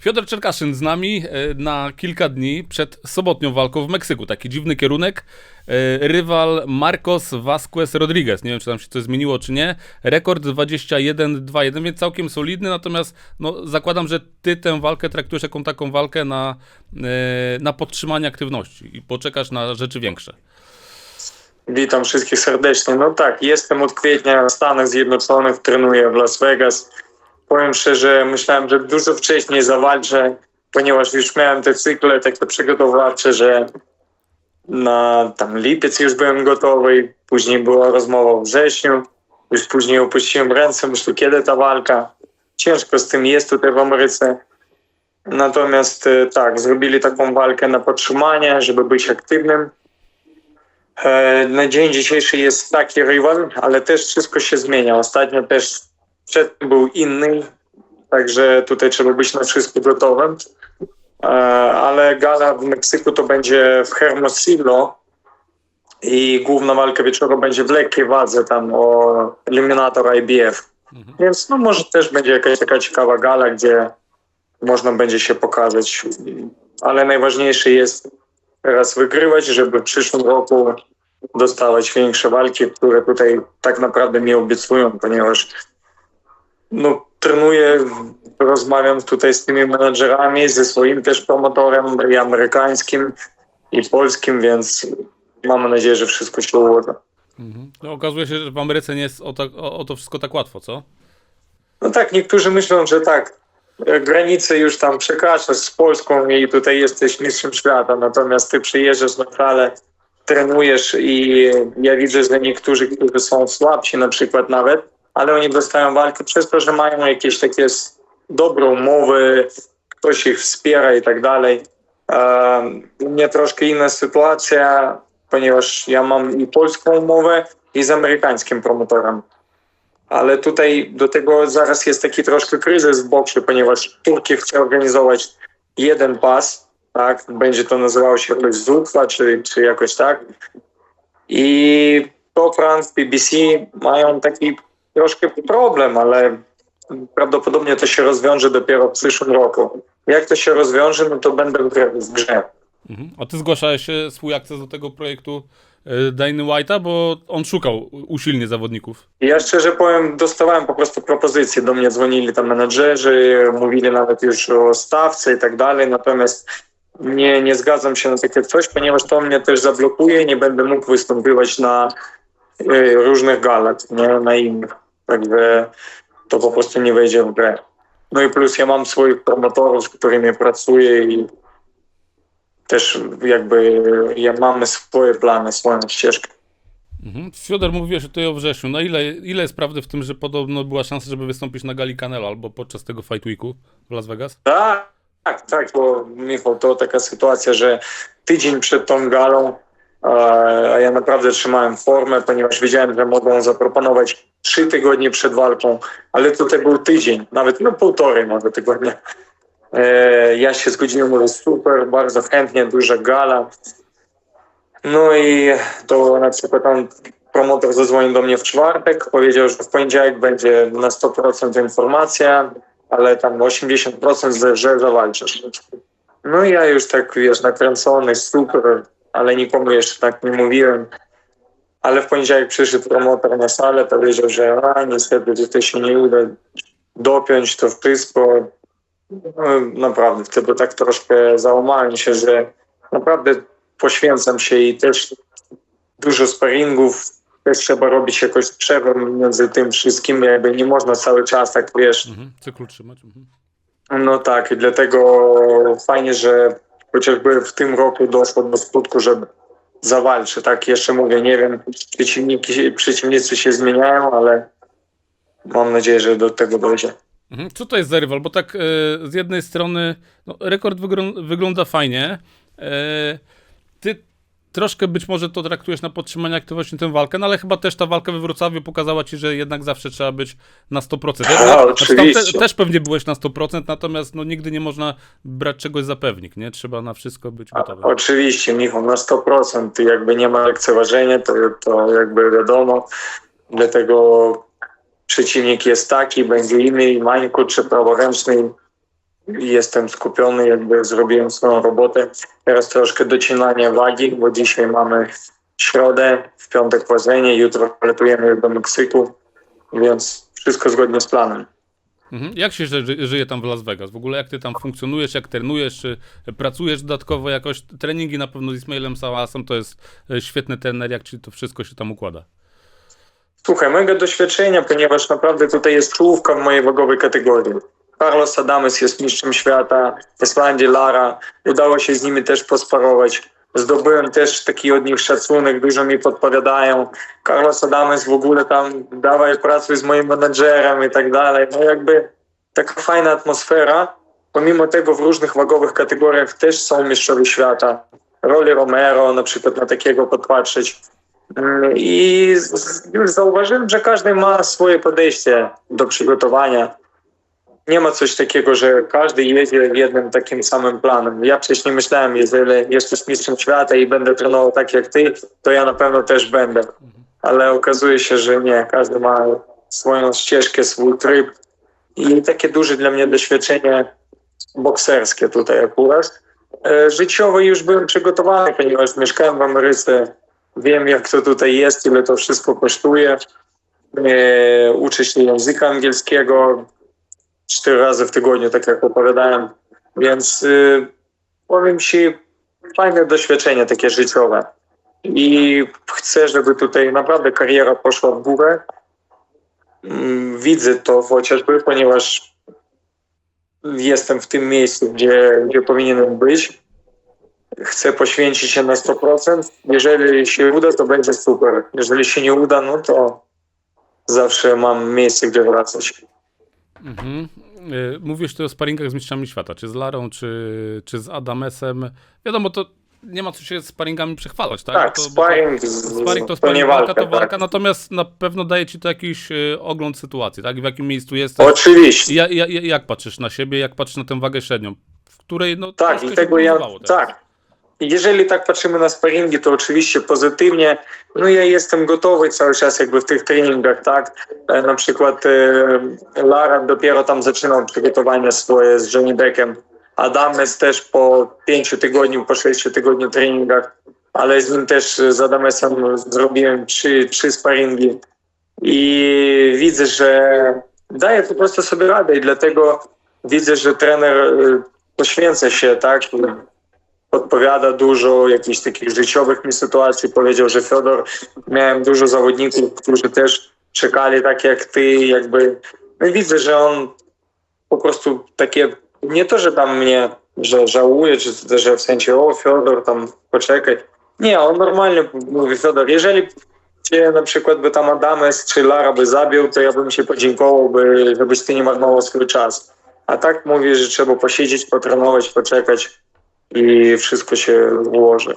Fiodor Czerkaszyn z nami e, na kilka dni przed sobotnią walką w Meksyku. Taki dziwny kierunek. E, Rywal Marcos Vasquez Rodriguez. Nie wiem, czy tam się coś zmieniło, czy nie. Rekord 21-2-1, więc całkiem solidny. Natomiast no, zakładam, że ty tę walkę traktujesz jako taką walkę na, e, na podtrzymanie aktywności i poczekasz na rzeczy większe. Witam wszystkich serdecznie. No tak, jestem od kwietnia w Stanach Zjednoczonych, trenuję w Las Vegas. Powiem szczerze, myślałem, że dużo wcześniej zawalczę, ponieważ już miałem te cykle takie przygotowawcze, że na tam lipiec już byłem gotowy, później była rozmowa w wrześniu, już później opuściłem ręce, myślę, kiedy ta walka. Ciężko z tym jest tutaj w Ameryce. Natomiast e, tak, zrobili taką walkę na podtrzymanie, żeby być aktywnym. E, Na dzień dzisiejszy jest taki rywal, ale też wszystko się zmienia. Ostatnio też przedtem był inny, także tutaj trzeba być na wszystko gotowym. E, Ale gala w Meksyku to będzie w Hermosillo i główna walka wieczoru będzie w lekkiej wadze, tam o eliminator IBF. Więc no może też będzie jakaś taka ciekawa gala, gdzie można będzie się pokazać. Ale najważniejsze jest teraz wygrywać, żeby w przyszłym roku dostawać większe walki, które tutaj tak naprawdę mi obiecują, ponieważ no, trenuję, rozmawiam tutaj z tymi menadżerami, ze swoim też promotorem i amerykańskim i polskim, więc mam nadzieję, że wszystko się ułoży. No, okazuje się, że w Ameryce nie jest o, tak, o, o to wszystko tak łatwo, co? No tak, niektórzy myślą, że tak, e, granice już tam przekraczasz z Polską i tutaj jesteś mistrzem świata, natomiast ty przyjeżdżasz na salę, trenujesz i ja widzę, że niektórzy, którzy są słabsi na przykład nawet, ale oni dostają walkę przez to, że mają jakieś takie dobre umowy, ktoś ich wspiera i tak dalej. U mnie troszkę inna sytuacja, ponieważ ja mam i polską umowę i z amerykańskim promotorem. Ale tutaj do tego zaraz jest taki troszkę kryzys w boksie, ponieważ Turki chce organizować jeden pas, tak? Będzie to nazywało się jakoś Zutwa, czy, czy jakoś tak. I to France, BBC mają taki troszkę problem, ale prawdopodobnie to się rozwiąże dopiero w przyszłym roku. Jak to się rozwiąże, no to będę w grze-. Mhm. A ty zgłaszałeś się swój akces do tego projektu e, Dany White'a, bo on szukał usilnie zawodników. Ja szczerze powiem, dostawałem po prostu propozycje. Do mnie dzwonili tam menedżerzy, mówili nawet już o stawce i tak dalej, natomiast nie, nie zgadzam się na takie coś, ponieważ to mnie też zablokuje i nie będę mógł występować na y, różnych galach, nie na innych. Także to po prostu nie wejdzie w grę. No i plus ja mam swoich promotorów, z którymi pracuję i też jakby ja mamy swoje plany, swoją ścieżkę. Mhm. Fiodor, mówiłeś tutaj o wrześniu. No ile, ile jest prawdy w tym, że podobno była szansa, żeby wystąpić na gali Canelo albo podczas tego Fight Weeku w Las Vegas? Tak, tak, tak, bo Michał, to taka sytuacja, że tydzień przed tą galą, e, a ja naprawdę trzymałem formę, ponieważ wiedziałem, że mogą zaproponować trzy tygodnie przed walką, ale tutaj był tydzień, nawet no półtorej może tygodnia. E, Ja się zgodziłem, mówię super, bardzo chętnie, duża gala. No i to na przykład tam promotor zadzwonił do mnie w czwartek, powiedział, że w poniedziałek będzie na 100% informacja, ale tam 80% że- że zawalczysz. No i ja już tak, wiesz, nakręcony, super, ale nikomu jeszcze tak nie mówiłem. Ale w poniedziałek przyszedł promotor na salę, powiedział, że a, niestety tutaj się nie uda dopiąć to wszystko. No, naprawdę, wtedy tak troszkę załamałem się, że naprawdę poświęcam się i też dużo sparingów, też trzeba robić jakoś przerwę między tym wszystkim, jakby nie można cały czas tak, wiesz, Mhm. Cyklu trzymać. Mhm. no tak, i dlatego fajnie, że chociażby w tym roku doszło do skutku, że zawalczy. Tak, jeszcze mówię, nie wiem, przeciwniki, przeciwnicy się zmieniają, ale mam nadzieję, że do tego dojdzie. Mhm. Co to jest za rywal? Bo tak e, z jednej strony no, rekord wyglą- wygląda fajnie. E, ty troszkę być może to traktujesz na podtrzymanie aktywności tę walkę, no ale chyba też ta walka we Wrocławiu pokazała ci, że jednak zawsze trzeba być na 100%. Ja, A, znaczy, oczywiście. te, też pewnie byłeś na 100%, natomiast no, nigdy nie można brać czegoś za pewnik, nie? Trzeba na wszystko być gotowym. Oczywiście, Michał, na 100%. Jakby nie ma lekceważenia, to, to jakby wiadomo. Dlatego przeciwnik jest taki, będzie inny, mańku czy praworęczny. Jestem skupiony, jakby zrobiłem swoją robotę. Teraz troszkę docinania wagi, bo dzisiaj mamy środę, w piątek ważenie, jutro latujemy do Meksyku, więc wszystko zgodnie z planem. Mhm. Jak się ży, żyje tam w Las Vegas? W ogóle jak ty tam funkcjonujesz, jak trenujesz, czy pracujesz dodatkowo jakoś? Treningi na pewno z Ismailem Sałasem to jest e, świetny trener, jak ci to wszystko się tam układa? Słuchaj, mega doświadczenia, ponieważ naprawdę tutaj jest czołówka w mojej wagowej kategorii. Carlos Adames jest mistrzem świata, Islandii Lara. Udało się z nimi też posparować. Zdobyłem też taki od nich szacunek, dużo mi podpowiadają. Carlos Adames w ogóle tam dawaj pracuj z moim menedżerem i tak dalej. No jakby taka fajna atmosfera. Pomimo tego w różnych wagowych kategoriach też są mistrzowie świata. Rolly Romero na przykład na takiego podpatrzeć. Mm, I już zauważyłem, że każdy ma swoje podejście do przygotowania. Nie ma coś takiego, że każdy jedzie jednym takim samym planem. Ja wcześniej myślałem, jeżeli jesteś mistrzem świata i będę trenował tak jak ty, to ja na pewno też będę. Ale okazuje się, że nie. Każdy ma swoją ścieżkę, swój tryb. I takie duże dla mnie doświadczenie bokserskie tutaj akurat. E, Życiowo już byłem przygotowany, ponieważ mieszkałem w Ameryce. Wiem, jak to tutaj jest, ile to wszystko kosztuje. E, uczę się języka angielskiego cztery razy w tygodniu, tak jak opowiadałem. Więc y, powiem Ci, fajne doświadczenie takie życiowe. I chcę, żeby tutaj naprawdę kariera poszła w górę. Mm, Widzę to chociażby, ponieważ jestem w tym miejscu, gdzie, gdzie powinienem być chcę poświęcić się na 100%. Jeżeli się uda, to będzie super. Jeżeli się nie uda, no to zawsze mam miejsce, gdzie wracać. Mhm. E, Mówisz tu o sparingach z mistrzami świata, czy z Larą, czy, czy z Adamesem. Wiadomo, to nie ma co się z sparingami przechwalać, tak? Tak, to, bo sparring, to, sparing to to sparing, nie walka walka. to walka, tak. natomiast na pewno daje ci to jakiś e, ogląd sytuacji, tak? W jakim miejscu jesteś. Oczywiście. Ja, ja, ja- jak patrzysz na siebie, jak patrzysz na tę wagę średnią, w której no Tak, i tego ja. Tak. Jeżeli tak patrzymy na sparingi, to oczywiście pozytywnie. No ja jestem gotowy cały czas jakby w tych treningach, tak? E, Na przykład e, Lara dopiero tam zaczynał przygotowania swoje z Johnny Deckiem. Adames też po pięciu tygodniu, po sześciu tygodniu treningach, ale z nim też e, z Adamesem zrobiłem trzy, trzy sparingi i widzę, że daje po prostu sobie radę i dlatego widzę, że trener poświęca się, tak? Podpowiada dużo jakichś takich życiowych mi sytuacji. Powiedział, że Fiodor, miałem dużo zawodników, którzy też czekali tak jak ty, jakby no widzę, że on po prostu takie, nie to, że tam mnie, że żałuje, czy że w sensie, o Fiodor, tam poczekaj. Nie, on normalnie mówi, Fiodor, jeżeli cię na przykład by tam Adames czy Lara by zabił, to ja bym się podziękował, by, żebyś ty nie marnował swój czas. A tak mówi, że trzeba posiedzieć, potrenować, poczekać i wszystko się ułoży.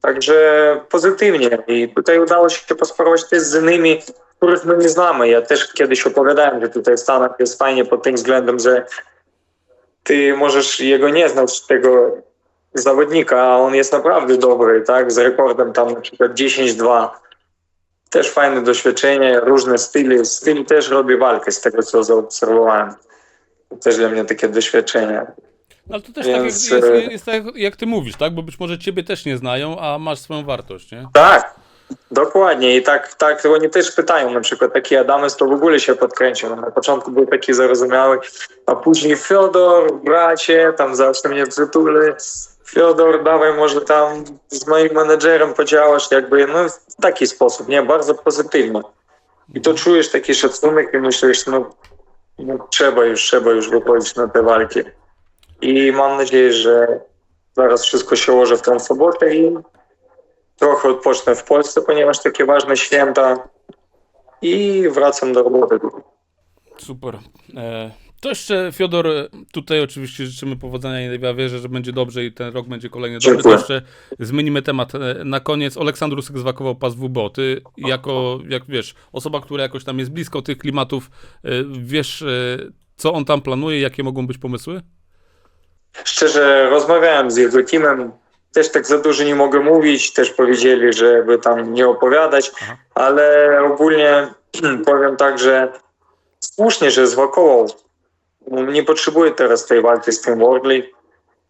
Także pozytywnie. I tutaj udało się posparować też z innymi, których my nie znamy. Ja też kiedyś opowiadałem, że tutaj w Stanach jest fajnie pod tym względem, że ty możesz jego nie znać, tego zawodnika, a on jest naprawdę dobry, tak? Z rekordem tam na przykład 10-2. Też fajne doświadczenie, różne style. Styl też robi walkę z tego, co zaobserwowałem. To też dla mnie takie doświadczenie. Ale to też Więc, tak jak, jest, jest tak, jak ty mówisz, tak? Bo być może ciebie też nie znają, a masz swoją wartość, nie? Tak, dokładnie. I tak, tak oni też pytają, na przykład taki Adames to w ogóle się podkręcił. No, Na początku był taki zarozumiały, a później Fiodor, bracie, tam zawsze mnie przytuli. Fiodor, dawaj może tam z moim menedżerem podziałasz, jakby, no w taki sposób, nie, bardzo pozytywnie. I to czujesz taki szacunek i myślisz, no, no trzeba już, trzeba już wychodzić na te walki. I mam nadzieję, że zaraz wszystko się ułoży w tą sobotę i trochę odpocznę w Polsce, ponieważ takie ważne święta i wracam do roboty. Super. E, to jeszcze, Fiodor, tutaj oczywiście życzymy powodzenia i ja wierzę, że będzie dobrze i ten rok będzie kolejny dobry. To jeszcze zmienimy temat. E, Na koniec Aleksandr zwakował pas WBO. Ty jako, jak wiesz, osoba, która jakoś tam jest blisko tych klimatów, e, wiesz, co on tam planuje, jakie mogą być pomysły? Szczerze rozmawiałem z jego teamem, też tak za dużo nie mogę mówić, też powiedzieli, żeby tam nie opowiadać, Aha. ale ogólnie powiem tak, że słusznie, że zwakował. nie potrzebuje teraz tej walki z tym Wardley.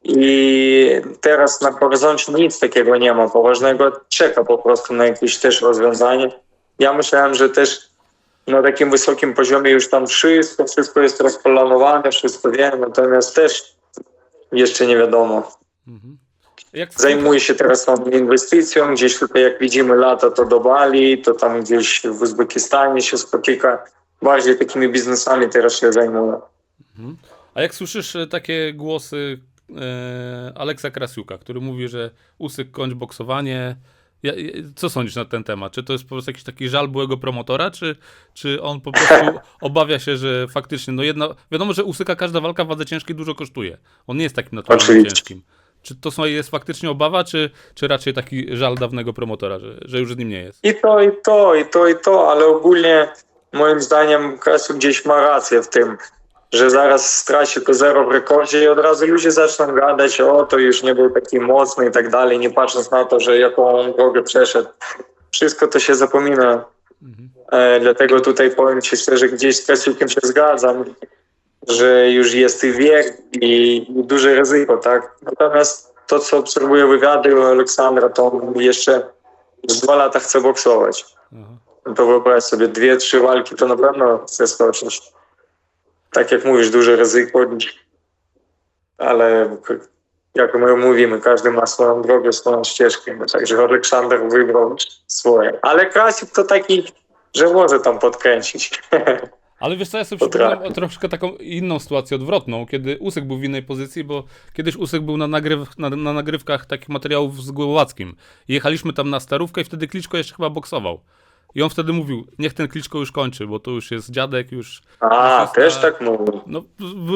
I teraz na horyzoncie nic takiego nie ma poważnego. Czeka po prostu na jakieś też rozwiązanie. Ja myślałem, że też na takim wysokim poziomie już tam wszystko, wszystko jest rozplanowane, wszystko wiem, natomiast też jeszcze nie wiadomo. Mhm. Zajmuje się teraz tam inwestycją, gdzieś tutaj jak widzimy lata to do Bali, to tam gdzieś w Uzbekistanie się spotyka. Bardziej takimi biznesami teraz się zajmuje. A jak słyszysz e, takie głosy e, Aleksa Krasiuka, który mówi, że Usyk kończ boksowanie, ja, co sądzisz na ten temat? Czy to jest po prostu jakiś taki żal byłego promotora, czy, czy on po prostu obawia się, że faktycznie, no jedna, wiadomo, że Usyka każda walka w wadze ciężkiej dużo kosztuje. On nie jest takim naturalnym Oczywiście. ciężkim. Czy to są- jest faktycznie obawa, czy, czy raczej taki żal dawnego promotora, że, że już z nim nie jest? I to, i to, i to, i to, ale ogólnie moim zdaniem Krasiuk gdzieś ma rację w tym, że zaraz straci to zero w rekordzie i od razu ludzie zaczną gadać, o to już nie był taki mocny i tak dalej, nie patrząc na to, że jaką drogę przeszedł. Wszystko to się zapomina. E, dlatego tutaj powiem Ci szczerze, gdzieś z Krasiukiem się zgadzam, że już jest wiek i, duże ryzyko, tak? Natomiast to, co obserwuję wywiady u Aleksandra, to on jeszcze z dwa lata chce boksować. No to wyobraź sobie, dwie, trzy walki to na pewno chce stoczyć. Tak jak mówisz, duże ryzyko, ale jak my mówimy, każdy ma swoją drogę, swoją ścieżkę, także Aleksander wybrał swoje. Ale Krasik to taki, że może tam podkręcić. Ale wiesz co, ja sobie przypominam o troszkę taką inną sytuację odwrotną, kiedy Usyk był w innej pozycji, bo kiedyś Usyk był na, nagryw, na, na nagrywkach takich materiałów z Głowackim. Jechaliśmy tam na starówkę i wtedy Kliczko jeszcze chyba boksował. I on wtedy mówił, niech ten Kliczko już kończy, bo to już jest dziadek, już... A, już też tak mówił. No,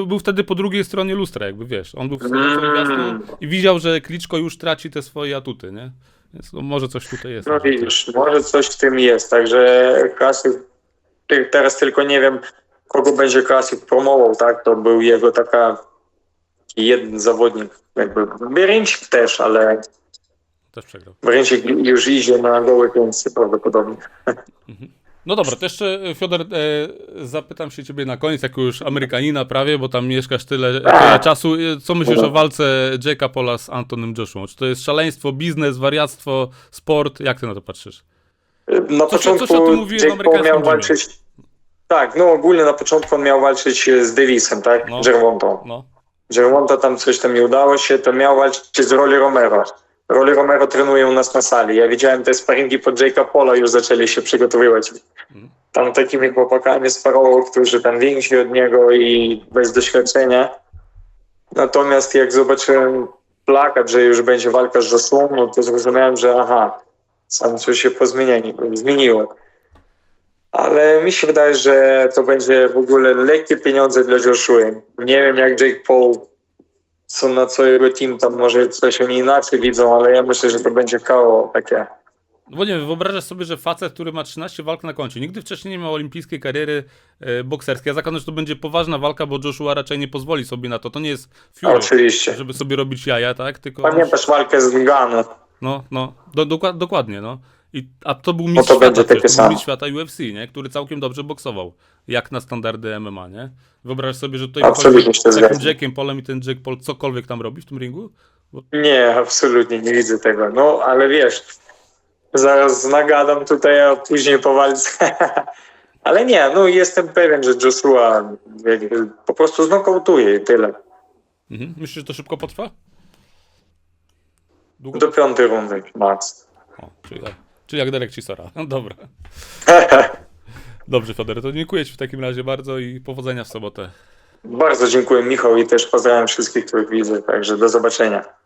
był wtedy po drugiej stronie lustra, jakby wiesz. On był w stronie Mm. i widział, że Kliczko już traci te swoje atuty, nie? Więc no, może coś tutaj jest. No widzisz, może coś w tym jest, także Krasik, ty- teraz tylko nie wiem, kogo będzie Krasik promował, tak? To był jego taka jeden zawodnik, jakby Berincik też, ale Też przegrał. Berincik już idzie na gołe końce prawdopodobnie. No dobra, to jeszcze e, Fiodor, e, zapytam się ciebie na koniec, jako już Amerykanina prawie, bo tam mieszkasz tyle, tyle czasu. E, Co myślisz o walce Jake'a Paula z Antonym Joshua? Czy to jest szaleństwo, biznes, wariactwo, sport? Jak ty na to patrzysz? Na Coś- coś o początku tym mówiłem Jake Paul miał walczyć, tak, no ogólnie na początku on miał walczyć z Davisem, tak? No. Gervontą. No, tam coś tam nie udało się, to miał walczyć z Rolly Romero. Rolly Romero trenuje u nas na sali. Ja widziałem te sparingi pod Jake'a Pola, już zaczęli się przygotowywać. Tam takimi chłopakami sparował, którzy tam więksi od niego i bez doświadczenia. Natomiast jak zobaczyłem plakat, że już będzie walka z Joshua, to zrozumiałem, że aha, sam coś się zmieniło. Ale mi się wydaje, że to będzie w ogóle lekkie pieniądze dla Joshua. Nie wiem jak Jake Paul, co na co jego team tam może coś oni inaczej widzą, ale ja myślę, że to będzie kało takie. No bo nie wiem, wyobrażasz sobie, że facet, który ma 13 walk na koncie, nigdy wcześniej nie miał olimpijskiej kariery e, bokserskiej. Ja zakładam, że to będzie poważna walka, bo Joshua raczej nie pozwoli sobie na to. To nie jest Fury, Oczywiście. żeby sobie robić jaja, tak? Tylko Pamiętasz walkę z Ganu? No, no, do, dokład, dokładnie, no. I, a to był No mistrz to świata, będzie to był mistrz świata UFC, nie? który całkiem dobrze boksował, jak na standardy MMA, nie? Wyobraź sobie, że tutaj Absolutnie z takim. Jackiem Polem i ten Jack Paul cokolwiek tam robi w tym ringu? Bo, Nie, absolutnie nie widzę tego. No, ale wiesz, zaraz nagadam tutaj, a później po walce. ale nie, no jestem pewien, że Joshua jakby po prostu znokautuje i tyle. mhm. Myślisz, że to szybko potrwa? Długo? Do piątej rundy, max. O, czyli, jak- czyli jak Derek Chisora. No dobra. Dobrze, Fedor, to dziękuję Ci w takim razie bardzo i powodzenia w sobotę. Bardzo dziękuję Michał i też pozdrawiam wszystkich, których widzę, także do zobaczenia.